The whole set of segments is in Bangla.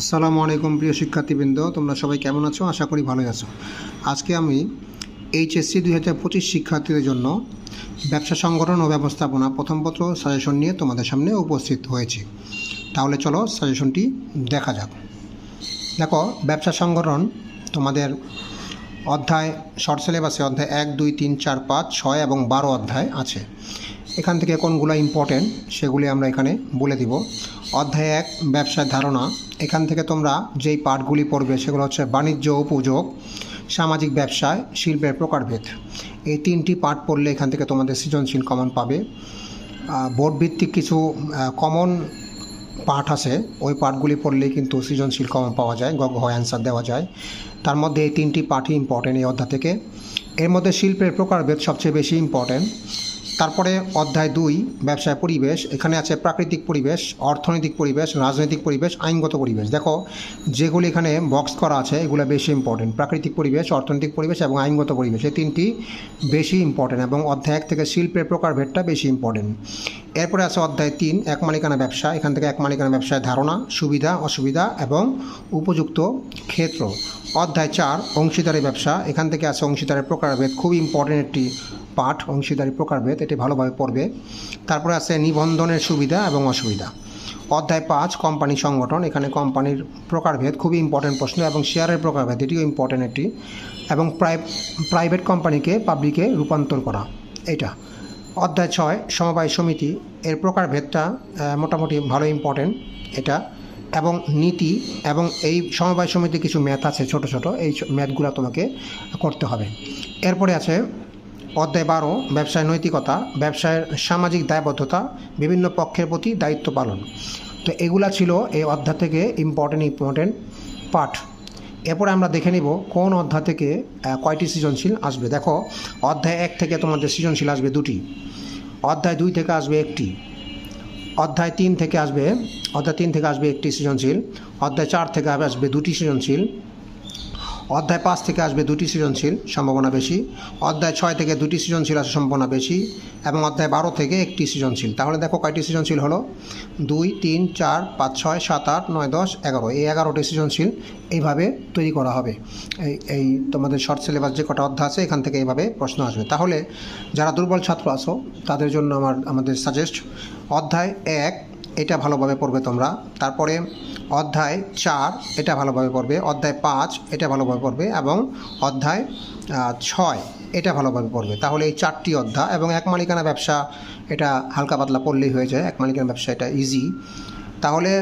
আসসালামু আলাইকুম প্রিয় শিক্ষার্থীবৃন্দ, তোমরা সবাই কেমন আছো? আশা করি ভালোই আছো। আজকে আমি এইচএসসি দুই হাজার পঁচিশ শিক্ষার্থীদের জন্য ব্যবসা সংগঠন ও ব্যবস্থাপনা প্রথম পত্র সাজেশন নিয়ে তোমাদের সামনে উপস্থিত হয়েছি। তাহলে চলো সাজেশনটি দেখা যাক। দেখো, ব্যবসা সংগঠন তোমাদের অধ্যায় শর্ট সিলেবাসে অধ্যায় এক, দুই, তিন, চার, পাঁচ, ছয় এবং বারো অধ্যায় আছে। এখান থেকে কোনগুলো ইম্পর্টেন্ট সেগুলি আমরা এখানে বলে দিব। অধ্যায় এক, ব্যবসার ধারণা। এখান থেকে তোমরা যেই পাঠগুলি পড়বে সেগুলো হচ্ছে বাণিজ্য উপযোগ সামাজিক ব্যবসায়, শিল্পের প্রকারভেদ। এই তিনটি পাঠ পড়লে এখান থেকে তোমাদের সৃজনশীল কমন পাবে। বোর্ড ভিত্তিক কিছু কমন পাঠ আছে, ওই পাঠগুলি পড়লেই কিন্তু সৃজনশীল কমন পাওয়া যায়, গগ হয় অ্যান্সার দেওয়া যায়। তার মধ্যে এই তিনটি পাঠই ইম্পর্টেন্ট এই অধ্যায় থেকে। এর মধ্যে শিল্পের প্রকারভেদ সবচেয়ে বেশি ইম্পর্টেন্ট তারপরে অধ্যায় দুই, ব্যবসায় পরিবেশ। এখানে আছে প্রাকৃতিক পরিবেশ, অর্থনৈতিক পরিবেশ, রাজনৈতিক পরিবেশ, আইনগত পরিবেশ। দেখো, যেগুলি এখানে বক্স করা আছে, এগুলো বেশি ইম্পর্টেন্ট প্রাকৃতিক পরিবেশ, অর্থনৈতিক পরিবেশ এবং আইনগত পরিবেশ, এই তিনটি বেশি ইম্পর্টেন্ট এবং অধ্যায় এক থেকে শিল্পের প্রকারভেদটা বেশি ইম্পর্টেন্ট এরপরে আছে অধ্যায় তিন, এক মালিকানা ব্যবসা। এখান থেকে এক মালিকানা ব্যবসায় ধারণা, সুবিধা, অসুবিধা এবং উপযুক্ত ক্ষেত্র। অধ্যায় চার, অংশীদারি ব্যবসা। এখান থেকে আছে অংশীদারের প্রকারভেদ খুব ইম্পর্টেন্ট একটি পাঠ, অংশীদারি প্রকারভেদ। এটি ভালোভাবে পড়বে। তারপরে আছে নিবন্ধনের সুবিধা এবং অসুবিধা। অধ্যায় পাঁচ, কোম্পানি সংগঠন। এখানে কোম্পানির প্রকারভেদ খুবই ইম্পর্টেন্ট প্রশ্ন এবং শেয়ারের প্রকারভেদ, এটিও ইম্পর্টেন্ট একটি। এবং প্রাইভেট কোম্পানিকে পাবলিকে রূপান্তর করা। এটা অধ্যায় ছয়, সমবায় সমিতি। এর প্রকারভেদটা মোটামুটি ভালো ইম্পর্টেন্ট এটা। এবং নীতি এবং এই সমবায় সমিতি কিছু ম্যাথ আছে ছোট ছোট। এই ম্যাথগুলো তোমাকে করতে হবে। এরপরে আছে অধ্যায় বারো, ব্যবসায় নৈতিকতা, ব্যবসায়ের সামাজিক দায়বদ্ধতা, বিভিন্ন পক্ষের প্রতি দায়িত্ব পালন। তো এগুলা ছিল এই অধ্যায় থেকে ইম্পর্টেন্ট ইম্পর্টেন্ট পাঠ এরপরে আমরা দেখে নিব কোন অধ্যায় থেকে কয়টি সৃজনশীল আসবে। দেখো, অধ্যায় এক থেকে তোমাদের সৃজনশীল আসবে দুটি। অধ্যায় দুই থেকে আসবে একটি। অধ্যায় তিন থেকে আসবে, অধ্যায় তিন থেকে আসবে একটি সৃজনশীল। অধ্যায় চার থেকে আসবে দুটি সৃজনশীল। অধ্যায় পাঁচ থেকে আসবে দুটি সৃজনশীল, সম্ভাবনা বেশি। অধ্যায় ছয় থেকে দুটি সৃজনশীল আসার সম্ভাবনা বেশি। এবং অধ্যায় বারো থেকে একটি সৃজনশীল। তাহলে দেখো কয়টি সৃজনশীল হলো? দুই, তিন, চার, পাঁচ, ছয়, সাত, আট, নয়, দশ, এগারো। এই এগারোটি সৃজনশীল এইভাবে তৈরি করা হবে। এই এই তোমাদের শর্ট সিলেবাস যে কটা অধ্যায় আছে, এখান থেকে এইভাবে প্রশ্ন আসবে। তাহলে যারা দুর্বল ছাত্র আসো তাদের জন্য আমার, আমাদের সাজেস্ট অধ্যায় এক, এটা ভালোভাবে পড়বে তোমরা। তারপরে অধ্যায় চার, এটা ভালোভাবে পড়বে। অধ্যায় পাঁচ, এটা ভালোভাবে পড়বে এবং অধ্যায় ছয়, এটা ভালোভাবে পড়বে। তাহলে এই চারটি অধ্যায় এবং এক মালিকানা ব্যবসা, এটা হালকা পাতলা পড়লেই হয়ে যায়। এক মালিকানা ব্যবসা এটা ইজি তাহলে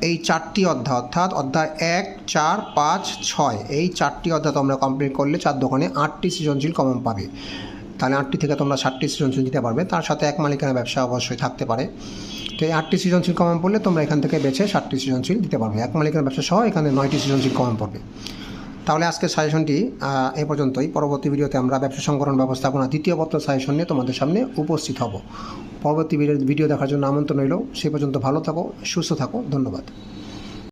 এই চারটি অধ্যায়, অর্থাৎ অধ্যায় এক, চার, পাঁচ, ছয়, এই চারটি অধ্যায় তোমরা কমপ্লিট করলে চার দোকানে আটটি সৃজনশীল কমন পাবে। তাহলে আটটি থেকে তোমরা ষাটটি সৃজনশীল দিতে পারবে। তার সাথে এক মালিকানা ব্যবসা অবশ্যই থাকতে পারে। তো এই আটটি সৃজনশীল কমন পড়লে তোমরা এখান থেকে বেছে সাতটি সৃজনশীল দিতে পারবে। এক মালিকের ব্যবসা সহ এখানে নয়টি সৃজনশীল কমন পড়বে। তাহলে আজকের সাজেশনটি এ পর্যন্তই। পরবর্তী ভিডিওতে আমরা ব্যবসা সংকরণ ব্যবস্থাপনা দ্বিতীয় পত্র সাজেশন নিয়ে তোমাদের সামনে উপস্থিত হব। পরবর্তী ভিডিও ভিডিও দেখার জন্য আমন্ত্রণ রইল। সে পর্যন্ত ভালো থাকো, সুস্থ থাকো। ধন্যবাদ।